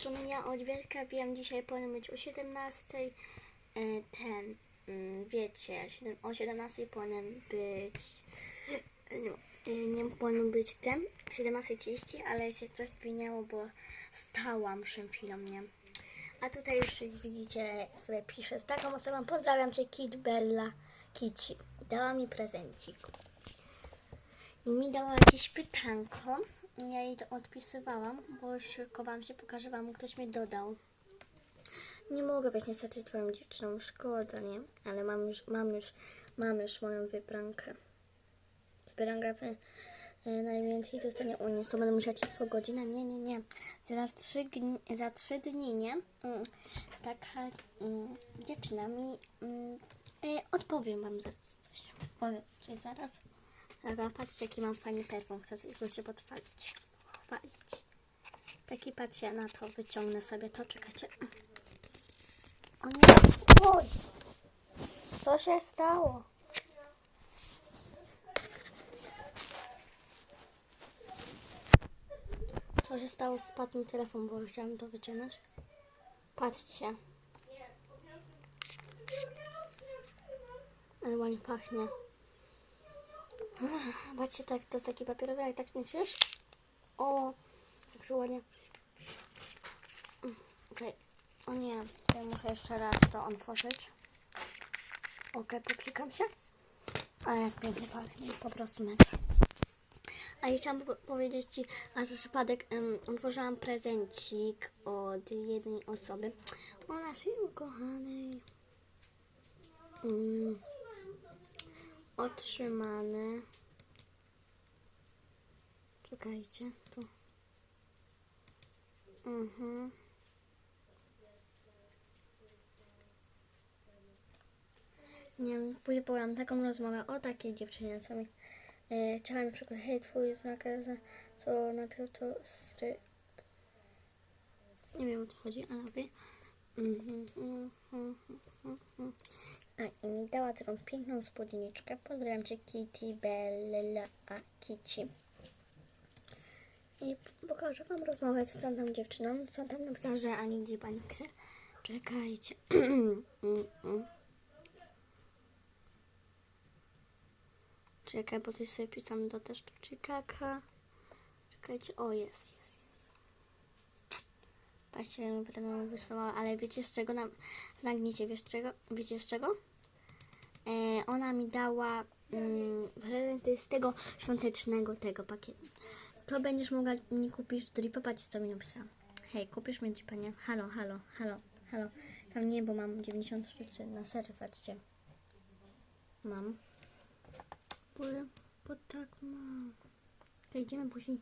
strony ja Oliwierka. Wiem, dzisiaj powinien być o 17. E, Ten, mm, wiecie, o 17 powinien być. Nie, e, nie powinien być ten, 17.30, ale się coś zmieniało, bo stałam przed chwilą, nie? A tutaj już widzicie, sobie piszę z taką osobą. Pozdrawiam cię, Kit Bella Kici. Dała mi prezencik. I mi dała jakieś pytanko. Ja jej to odpisywałam, bo szybko wam się pokażę wam, ktoś mi dodał. Nie mogę być niestety twoją dziewczyną, szkoda, nie? Ale mam już, mam już, mam już moją wybrankę. Zbieram grafy e, najwięcej dostanie u niej. Co będę musiała ci co godzinę? Nie, nie, nie. Za trzy, za trzy dni, nie? Mm, taka mm, dziewczyna mi... Mm, e, odpowiem wam zaraz coś. Powiem, czyli zaraz. Dobra, patrzcie jaki mam fajny perfum. Chcę tylko się podchwalić. Chwalić. Taki patrzcie na to. Wyciągnę sobie to. Czekajcie. O nie. Oj. Co się stało? Co się stało? Spadł mi telefon, bo chciałam to wyciągnąć. Patrzcie. Ale ładnie pachnie. Patrzcie, tak, to jest taki papierowy, ale tak nie czujesz? O, tak to. Mm, Okej. O nie, ja muszę jeszcze raz to otworzyć. Okej, popsikam się. A jak pięknie pachnie, po prostu mega. A ja chciałam po- powiedzieć Ci, a za przypadek um, otworzyłam prezencik od jednej osoby, o naszej ukochanej. Mm, otrzymane. Czekajcie, tu. Mhm. Nie wiem, później powiem taką rozmowę o takiej dziewczynie, co mi e, chciała mi przykład, hej, twój znak, że co najpierw to stry... Nie wiem o co chodzi, ale okej. Mhm, mhm, mhm, mhm. A i mi dała taką piękną spódniczkę. Pozdrawiam Cię Kitty Bella Kitty. I pokażę Wam rozmowę z tamtą dziewczyną. Co tam napisała, że ani gdzie Pani chce. Czekajcie. Czekaj, bo tutaj sobie pisam do też Chicago. Czekajcie, o jest, jest, jest. Patrzcie, mi będę wysłała, ale wiecie z czego nam, zagnijcie, wiesz czego, wiecie z czego? E, ona mi dała mm, prezenty z tego świątecznego tego pakietu. To będziesz mogła mi kupić Dripa, patrzcie co mi napisała. Hej, kupisz mi Dripa, nie? Halo, halo, halo, halo. Tam nie, bo mam 90 sztucy na serio, patrzcie. Mam. Bo, bo tak mam. To idziemy później.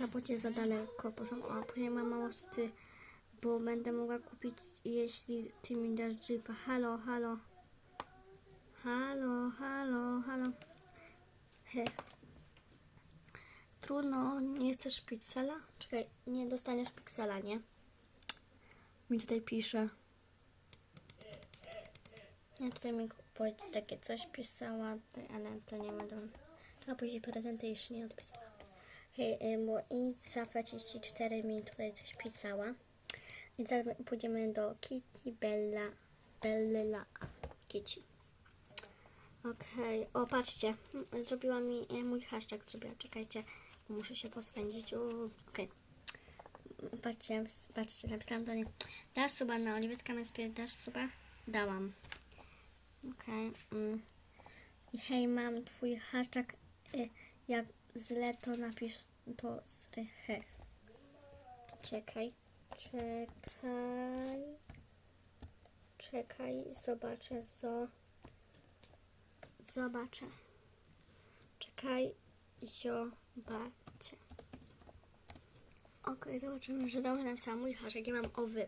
Na bocie za daleko, proszę. A później mam mało sztucy, bo będę mogła kupić, jeśli ty mi dasz Dripa. Halo, halo. Halo, halo, halo. He. Trudno, nie chcesz piksela? Czekaj, nie dostaniesz piksela, nie? Mi tutaj pisze. Ja tutaj mi takie coś pisała, ale to nie będę. A później prezenty jeszcze nie odpisałam. Hej, y, bo Ica 24 mi tutaj coś pisała. I zaraz pójdziemy do Kitty Bella Bella Kitty. Okej, o patrzcie, zrobiła mi e, mój hashtag, zrobiła, czekajcie, muszę się pospędzić, okej. Mm, Patrzcie, patrzcie, napisałam do niej, dasz suba na Oliwiecka Mespie, dasz suba? Dałam. Okej. mm. I hej, mam twój hashtag, y, jak źle to napisz, to zrychę. Czekaj, czekaj, czekaj, zobaczę, zo... Zobaczę. Czekaj, zobaczę. Okej, zobaczymy, że dobrze napisałam mój hashtag. Ja mam owy.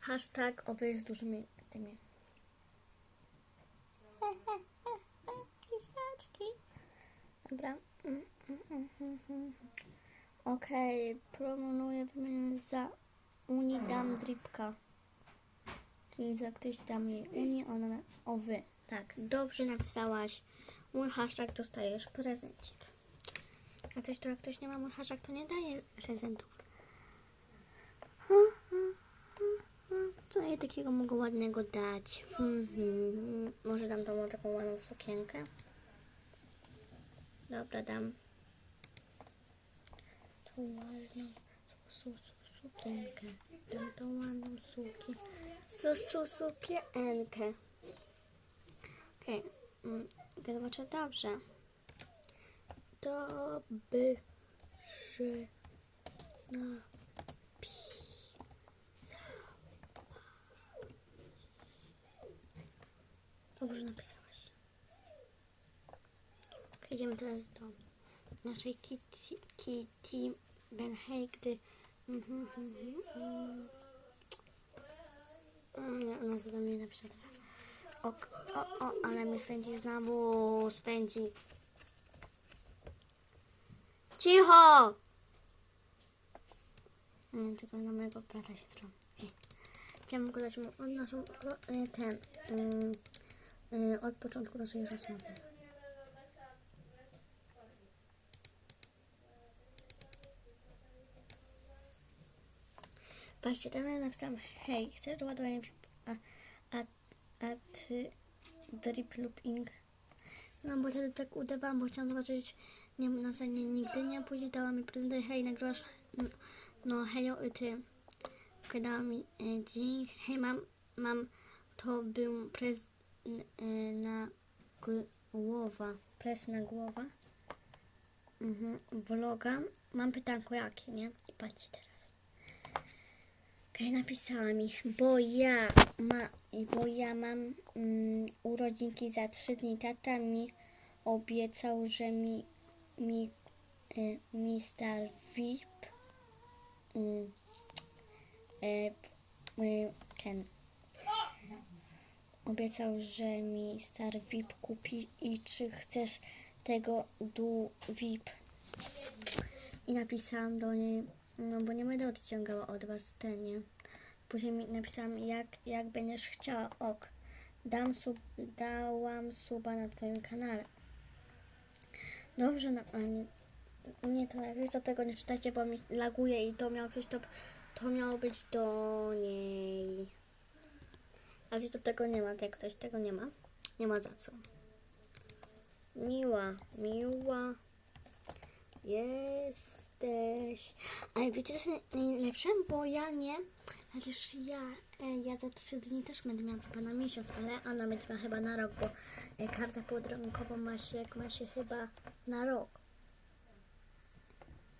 Hashtag owy z dużymi tymi. Pisaczki. Dobra. Mm, mm, mm. Okej, proponuję wymienić za Unidam Dripka. Czyli za ktoś da mi Uni, ona na o wy. Tak, dobrze napisałaś. Mój hashtag dostajesz prezencik. A coś to jak ktoś nie ma mój hashtag, to nie daje prezentów. to jej takiego mogę ładnego dać? Hmm, hmm, hmm. Może dam tą taką ładną sukienkę? Dobra, dam. Tą ładną su, su, sukienkę. Dam tą ładną suki. Su, su, sukienkę. Okej. Mm, okay. zobaczę dobrze. Dobrze. Na Dobrze napisałaś. Ok, idziemy teraz do naszej Kitty, Kitty Benhegdy. Mhm, mhm, mhm. Mm, Nie, ona to do mnie napisała. O, o, o, ale mnie swędzi znowu, swędzi. Cicho! Nie, tylko na mojego brata się trą. Chciałam pokazać mu od naszą, y, ten, mm, y, od początku naszej rozmowy. Patrzcie, tam ja napisałam, hej, chcesz VIP? A, a, a ty drip lub ink? No bo wtedy tak udawałam, bo chciałam zobaczyć, nie napisać nie, nigdy nie, później dała mi prezentę, hej, nagrywasz, no, no hejo, i ty. Okej, dała mi e, dźwięk, hej, mam, mam, to był prez e, na głowa, pres na głowa, mhm, vloga, mam pytanko jakie, nie? I patrzcie teraz. Napisała mi, bo ja ma, bo ja mam mm, urodzinki za trzy dni. Tata mi obiecał, że mi, mi y, Mr. VIP y, y, y, ten obiecał, że mi Star VIP kupi i czy chcesz tego du VIP i napisałam do niej, no bo nie będę odciągała od was ten, nie? Później mi napisałam, jak, jak będziesz chciała, ok. Dam sub, dałam suba na twoim kanale. Dobrze, no, a nie, to, jak do tego nie czytajcie, bo mi laguje i to miało coś do, to miało być do niej. A coś do tego nie ma, jak ktoś tego nie ma, nie ma za co. Miła, miła jesteś. Ale wiecie, co jest najlepsze? Bo ja nie, chociaż ja, e, ja za trzy dni też będę miała chyba na miesiąc, ale ona będzie miała chyba na rok, bo e, kartę podrękową ma się, ma się chyba na rok.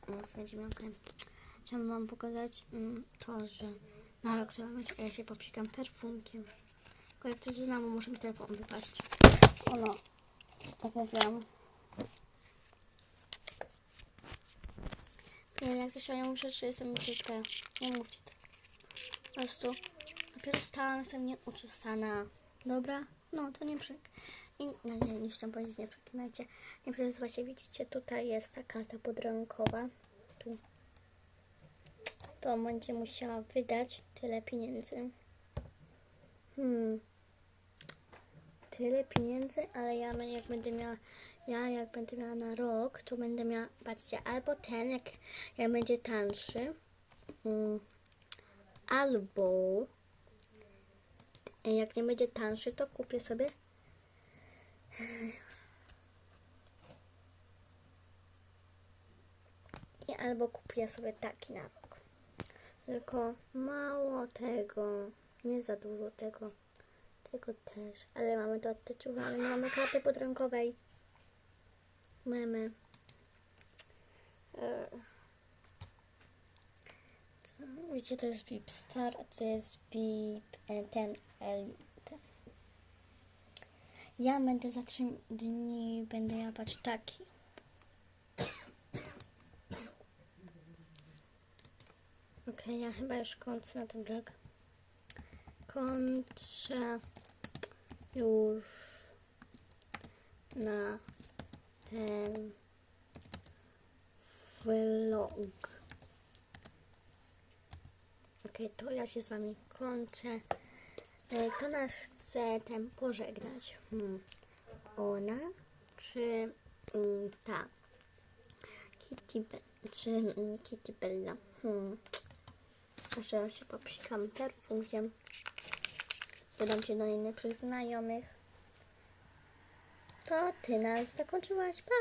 Więc będzie miała. Chciałam wam pokazać mm, to, że na rok trzeba mieć, a ja się popsikam perfumkiem. Tylko jak coś znowu muszę mi telefon wypaść. O no, tak mówiłam. Nie wiem, jak to się ja muszę, że jestem brzydka. Nie mówcie tak. Po prostu dopiero stałam, jestem nieuczesana. Dobra? No, to nie przek... I, no, nie, nie chciałam powiedzieć, nie przeklinajcie. Nie przeżywajcie, widzicie, tutaj jest ta karta podrękowa. Tu. To będzie musiała wydać tyle pieniędzy. Hmm. Tyle pieniędzy, ale ja jak będę miała, ja jak będę miała na rok, to będę miała, patrzcie, albo ten, jak, jak będzie tańszy, mm, albo jak nie będzie tańszy, to kupię sobie i albo kupię sobie taki na rok. Tylko mało tego, nie za dużo tego. Tego też, ale mamy to ciuchy, ale nie mamy karty podrękowej. Mamy. E? Widzicie, to jest VIP Star, a to jest VIP e, ten L. Ten. Ja będę za trzy dni będę miała patrz taki. Okej, ja chyba już kończę na ten vlog. Kończę już na ten vlog. Okej, to ja się z wami kończę. E, Kto nas chce ten pożegnać? Hmm. Ona czy mm, ta? Kitty, Be- czy mm, Kitty Bella? Hmm. Jeszcze raz się popsikam perfumkiem. Dodam cię do innych znajomych. To ty nas zakończyłaś. Pa!